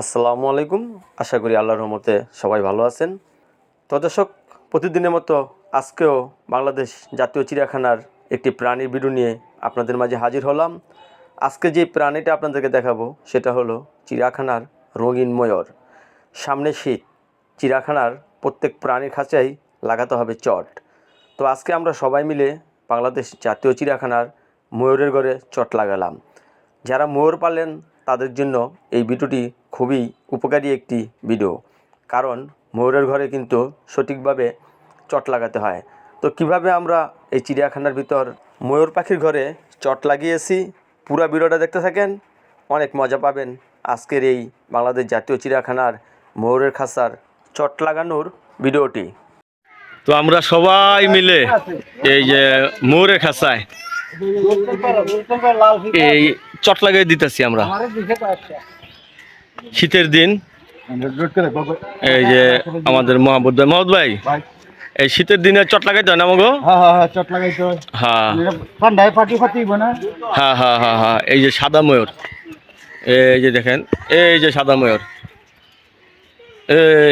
আসসালামু আলাইকুম। আশা করি আল্লাহর রহমতে সবাই ভালো আছেন। তো দর্শক, প্রতিদিনের মতো আজকেও বাংলাদেশ জাতীয় চিড়িয়াখানার একটি প্রাণীর ভিডিও নিয়ে আপনাদের মাঝে হাজির হলাম। আজকে যে প্রাণীটা আপনাদেরকে দেখাবো, সেটা হলো চিড়িয়াখানার রঙিন ময়ূর। সামনে শীত, চিড়িয়াখানার প্রত্যেক প্রাণীর খাঁচাই লাগাতে হবে চট। তো আজকে আমরা সবাই মিলে বাংলাদেশ জাতীয় চিড়িয়াখানার ময়ূরের ঘরে চট লাগালাম। যারা ময়ূর পালেন, তাদের জন্য এই ভিডিওটি খুবই উপকারী একটি ভিডিও কারণ ময়ূরের ঘরে কিন্তু সঠিকভাবে চট লাগাতে হয়। তো কীভাবে আমরা এই চিড়িয়াখানার ভিতর ময়ূর পাখির ঘরে চট লাগিয়েছি, পুরা ভিডিওটা দেখতে থাকেন, অনেক মজা পাবেন আজকের এই বাংলাদেশ জাতীয় চিড়িয়াখানার ময়ূরের খাঁচার চট লাগানোর ভিডিওটি। তো আমরা সবাই মিলে এই যে ময়ূরের খাঁচায় এই চট লাগিয়ে দিতেছি আমরা। শীতের দিন। এই যে আমাদের মহাবুদ ভাই মহম্মদ ভাই এই শীতের দিনে চট লাগাইতে হয় না আমাগো? হ্যাঁ হ্যাঁ হ্যাঁ হয়। হ্যাঁ। ঠান্ডায় ফাটি ফাটিব না। হ্যাঁ হ্যাঁ হ্যাঁ হ্যাঁ এই যে সাদা ময়ূর। এই যে দেখেন এই যে সাদা ময়ূর।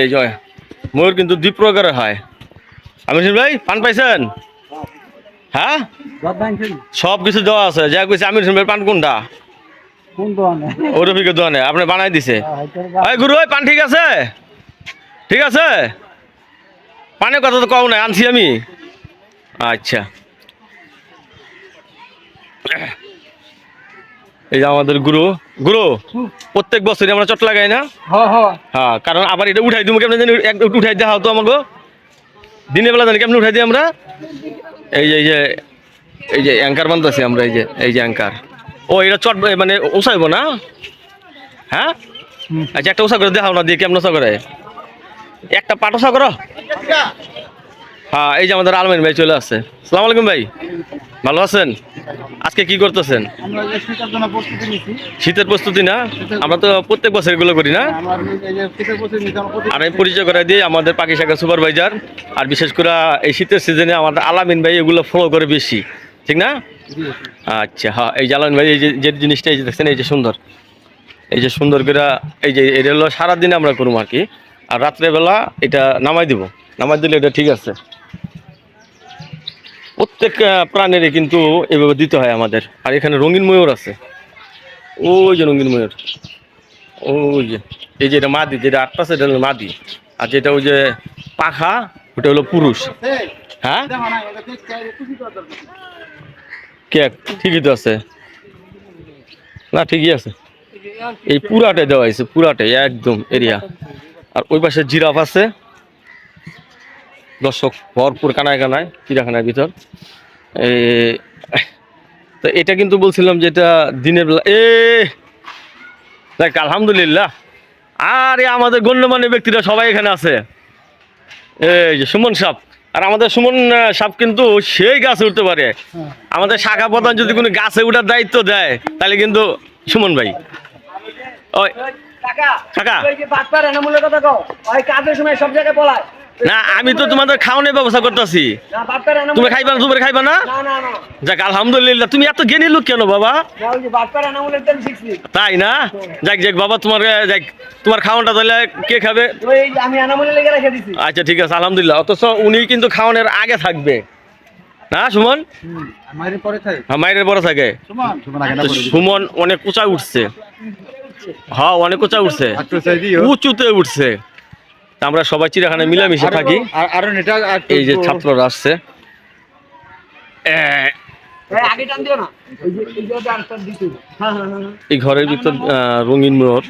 এই জয় ময়ূর কিন্তু দুই প্রকারের হয়। আমি ভাই পান পাইছেন? হ্যাঁ? সব কিছু দেওয়া আছে। যা কইছে আমির হোসেন ভাই পান কোনটা? কোন রফিকের দোকানে আপনি বানাই দিছে। হ্যাঁ, ওই গুরু ওই পান ঠিক আছে? ঠিক আছে? পানের কথা তো নাই আনছি আমি। আচ্ছা। এই যে আমাদের গুরু। গুরু প্রত্যেক বছরই আমরা চট লাগাই না? হ্যাঁ কারণ আবার এটা উঠাই দিব কেমন জানি উঠাই দেওয়া হতো আমাকে। দিনের বেলা জানি কেমন উঠাই দিই আমরা? এই যে এই যে এই যে অ্যাঙ্কার বানতেছি আমরা এই যে এই যে অ্যাঙ্কার। ও, এটা চট মানে উসাইব না? হ্যাঁ? আচ্ছা একটা উষা করে দেখাও না, দিয়ে কেমন উষা করে? একটা পাট উষা করো। হ্যাঁ এই যে আমাদের আলমিন ভাই চলে আসছে। সালাম আলাইকুম ভাই। ভালো আছেন? আজকে কি করতেছেন? শীতের প্রস্তুতি না? আমরা তো প্রত্যেক বছর এগুলো করি না? আর আমি পরিচয় করে দিই, আমাদের পাখি শাখা সুপারভাইজার। আর বিশেষ করে এই শীতের সিজনে আমাদের আলামিন ভাই এগুলো ফলো করে বেশি। ঠিক না? আচ্ছা হ্যাঁ এই আলামিন ভাই, এই যে জিনিসটা, এই যে দেখছেন, এই যে সুন্দর। এই যে সুন্দর করে, এই যে, এটা হলো সারাদিন আমরা করব আর কি। আর রাত্রেবেলা এটা নামাই দিব। নামাই দিলে এটা ঠিক আছে। প্রত্যেক প্রাণীরই কিন্তু এভাবে দিতে হয় আমাদের। আর এখানে রঙিন ময়ূর আছে। ওই যে রঙিন ময়ূর। ওই যে, এই যে এটা মাদি, যেটা আটটা সেটা হলো মাদি। আর যেটা ওই যে পাখা, ওটা হলো পুরুষ। হ্যাঁ? দেখো না এটা দেখতে খুশি করা দরকার কে ঠিকই তো আছে? না, ঠিকই আছে। এই পুরাটাই দেওয়া হয়েছে পুরাটাই একদম এরিয়া। আর ওই পাশে জিরাফ আছে। দর্শক, ভরপুর কানায় কানায় চিড়াখানার ভিতর তো এটা কিন্তু বলছিলাম যে এটা দিনের বেলা এ, দেখ, আলহামদুলিল্লাহ। আরে আমাদের গণ্যমান্য ব্যক্তিরা সবাই এখানে আছে। এই যে সুমন সাপ। আর আমাদের সুমন সাপ কিন্তু সেই গাছে উঠতে পারে। আমাদের শাখা প্রধান যদি কোনো গাছে উঠার দায়িত্ব দেয় তাহলে কিন্তু সুমন ভাই। ওই কাকা কাকা। বাদ পারে না মূল্য কথা কও? ওই কাজের সময় সব জায়গায় পলায় না আমি তো তোমাদের খাওয়ানোর ব্যবস্থা করতেছি। তুমি খাইবা না তুমি খাইবা না? না না না। যাক আলহামদুলিল্লাহ তুমি এত জ্ঞানী লোক কেন বাবা? তাই না? যাক যাক বাবা তোমার যাক তোমার খাওয়ানটা তাহলে কে খাবে? আচ্ছা ঠিক আছে আলহামদুলিল্লাহ। অথচ উনি কিন্তু খাওয়ানোর আগে থাকবে। না সুমন? আমার পরে থাকে। হ্যাঁ মায়ের বড় থাকে। সুমন সুমন আগে না তো সুমন অনেক উঁচা উঠছে। হ্যাঁ অনেক উঁচা উঠছে। দিও উঁচুতে উঠছে। আমরা সবাই চিড়াখানে মিলামিশে থাকি। আর এই যে ছাত্ররা আসছে। এই আগে টান দিও না। ওই যে এই যে ডান্সটা দিতে হ্যাঁ হ্যাঁ হ্যাঁ এই ঘরের ভিতর আহ, রঙিন ময়ূর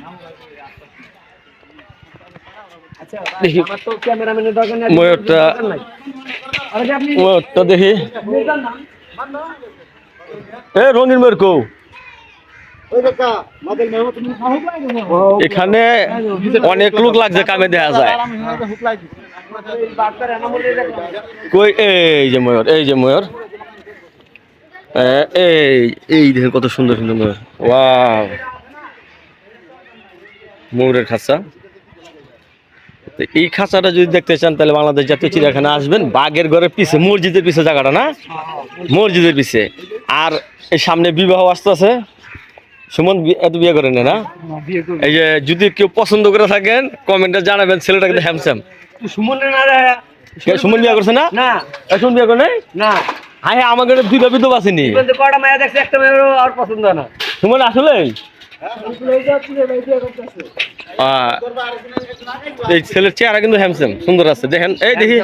আচ্ছা দেখি। ময়ূরটা- ময়ূরটা দেখি। এ রঙিন ময়ূর কৌ ওই দেখা মাদের মেহ তুমি খাও এখানে অনেক লোক লাগছে কামে দেখা যায়। কই, এই যে ময়ূর, এই যে ময়ূর। এই এই দেখেন কত সুন্দর সুন্দর ময়ূর। ময়ূরের খাঁচা। তো এই খাঁচাটা যদি দেখতে চান, তাহলে বাংলাদেশ জাতীয় চিড়িয়াখানা আসবেন। বাঘের ঘরের পিছে, মসজিদের পিছে জায়গাটা না? মসজিদের পিছে। আর এই সামনে বিবাহ আসতেছে সুমন এত বিয়ে করেন না, এই যে যদি কেউ পছন্দ করে থাকেন কমেন্টে জানাবেন ছেলেটা কিন্তু হ্যামসাম তুই সুমনে বিয়ে করছে না? সুমন বিয়ে করে না। হ্যাঁ হ্যাঁ আমাকে দুইটা বিধব আসেনি কটা মায়া দেখছে একটা মেয়েরও আর পছন্দ না। সুমন আসলে? এই ছেলের চেহারা কিন্তু হ্যামসাম সুন্দর আছে। দেখেন এই দেখি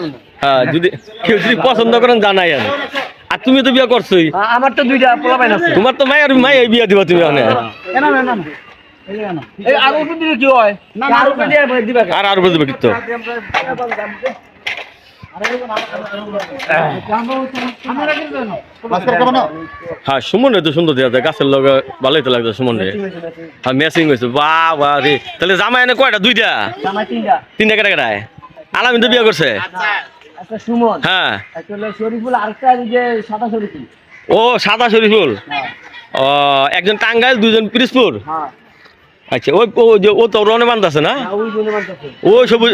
হ্যাঁ যদি কেউ যদি পছন্দ করেন জানাই আর আর তুমি তো বিয়ে করছোই। আমার তো দুইটা পোলা পাইন আছে। তোমার তো মায়ের বিয়ে দিবা তুমি ওখানে। আর উপর দিলে কি হয়? না, আর দিবা কিন্তু হ্যাঁ সুমন তো সুন্দর দেখা যায়। গাছের লগে ভালোই তো লাগতো সুমন রে। হ্যাঁ ম্যাচিং হয়েছে। বাহ বাহ রে। তাহলে জামাই এনে কয়টা? দুইটা? তিনটা। তিনটা কেটে কেটায়। আলামিন তো বিয়ে করছে? একটা সুমন। হ্যাঁ। একটা হলো শরীফুল আরেকটা এই যে সাদা শরীফুল। ও সাদা শরীফুল? ও একজন টাঙ্গাইল দুজন পিরিসপুর হ্যাঁ। আচ্ছা ওই ও যে ও তো রনে বান্ধ আছে না? হ্যাঁ, ও সবুজ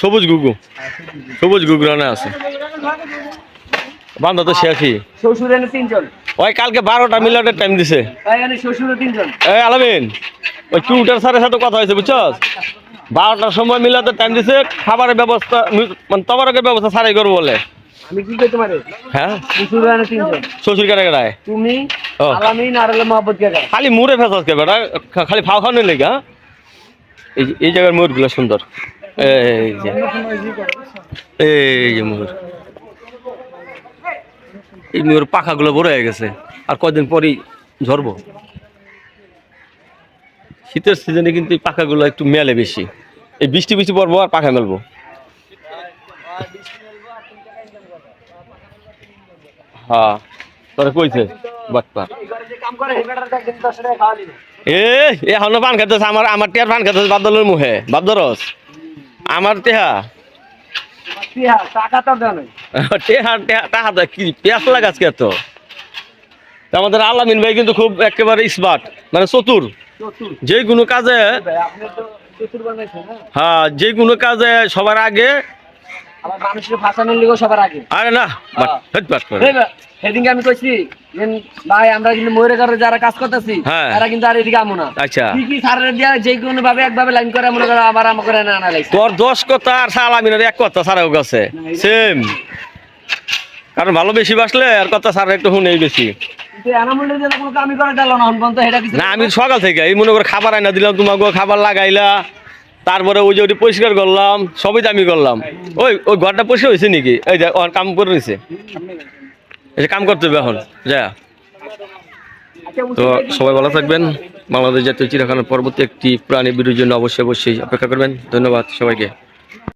সবুজ গুগু সবুজ গুগু রনে আছে। বান্ধা তো শেষই শ্বশুর এনে তিনজন। ওই কালকে বারোটা মিলাটের টাইম দিছে। তিনজন। এই আলামিন ওই টিউটার স্যারের সাথে কথা হয়েছে বুঝছস? বারোটার সময় মিলাতে টাইম দিছে খাবারের ব্যবস্থা মানে তবারকের ব্যবস্থা সারাই করব বলে। আমি কি কই তোমারে হ্যাঁ? শ্বশুর তিনজন। শ্বশুর তুমি মোহাম্মদ খালি মুড়ে ফেসাস কে বেটা? খালি ফাও খাওয়ানোর লেগে হ্যাঁ? এই জায়গার সুন্দর। এই যে। এই যে ময়ূর এই ময়ূর পাখাগুলো বড় হয়ে গেছে। আর কয়দিন পরেই ঝরবো। শীতের সিজনে কিন্তু এই পাখাগুলো একটু মেলে বেশি। এই বৃষ্টি বৃষ্টি পড়ব আর পাখা মেলবো। হ্যাঁ তোরা কইছে বাটপার এ এখনও পান খাইতেছে আমার আমার টিয়ার পান খাইতেছে বাদলের মুহে বাদরস আমার টেহা? আমাদের আলামিন ভাই কিন্তু খুব একেবারে স্মার্ট মানে চতুর। যে কোনো কাজে হ্যাঁ যে কোনো কাজে সবার আগে। মানুষের ফাঁসানোর লিগেও সবার আগে। আরে না বাট হেড বাট করে এই বা, সেদিনকে আমি কইছি ভাই আমরা কিন্তু ময়ূরের ঘরে যারা কাজ করতেছি হ্যাঁ। তারা কিন্তু আর এদিকে আমো না। আচ্ছা। কি কি সারের দিয়া যে কোনো ভাবে একভাবে লাইন করে মনে করো আবার আমার করে না লাগছে তোর দশ কথা আর সালামিনের এক কথা সারাও গেছে সেম কারণ ভালো বেশি বাসলে আর কথা সারা একটু শুনেই বেশি। না আমি সকাল থেকে এই মনে করে খাবার আইনা দিলাম তোমাকে খাবার লাগাইলা তারপরে ওই যে ওটি পরিষ্কার করলাম সবই তো আমি করলাম। ওই ওই ঘরটা পরিষ্কার হয়েছে নাকি? এই যে কাম করে নিছে এই কাম করতে হবে এখন যা। তো সবাই ভালো থাকবেন। বাংলাদেশ জাতীয় চিড়িয়াখানার পরবর্তী একটি প্রাণী বিরোধীর জন্য অবশ্যই অবশ্যই অপেক্ষা করবেন। ধন্যবাদ সবাইকে।